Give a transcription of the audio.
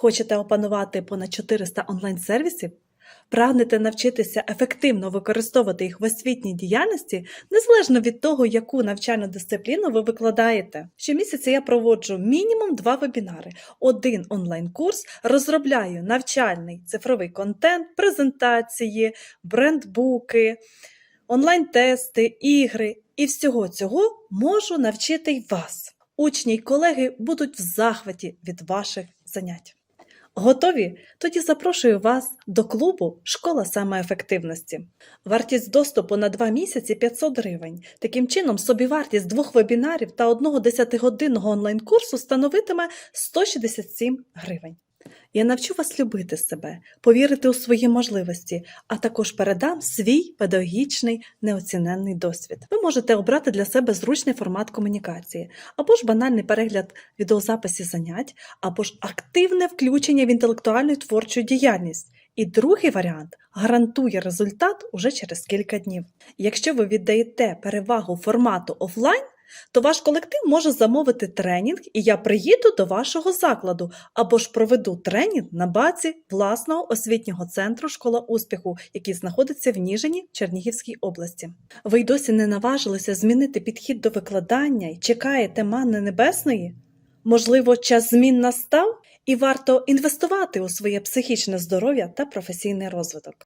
Хочете опанувати понад 400 онлайн-сервісів? Прагнете навчитися ефективно використовувати їх в освітній діяльності, незалежно від того, яку навчальну дисципліну ви викладаєте. Щомісяця я проводжу мінімум два вебінари, один онлайн-курс, розробляю навчальний цифровий контент, презентації, брендбуки, онлайн-тести, ігри і всього цього можу навчити й вас. Учні й колеги будуть в захваті від ваших занять. Готові? Тоді запрошую вас до клубу Школа самоефективності. Вартість доступу на 2 місяці 500 гривень. Таким чином, собівартість двох вебінарів та одного 10-годинного онлайн-курсу становитиме 167 гривень. Я навчу вас любити себе, повірити у свої можливості, а також передам свій педагогічний неоціненний досвід. Ви можете обрати для себе зручний формат комунікації, або ж банальний перегляд відеозаписів занять, або ж активне включення в інтелектуальну і творчу діяльність. І другий варіант гарантує результат уже через кілька днів. Якщо ви віддаєте перевагу формату офлайн, то ваш колектив може замовити тренінг, і я приїду до вашого закладу або ж проведу тренінг на базі власного освітнього центру Школа успіху, який знаходиться в Ніжині Чернігівській області. Ви й досі не наважилися змінити підхід до викладання і чекаєте манни небесної? Можливо, час змін настав і варто інвестувати у своє психічне здоров'я та професійний розвиток.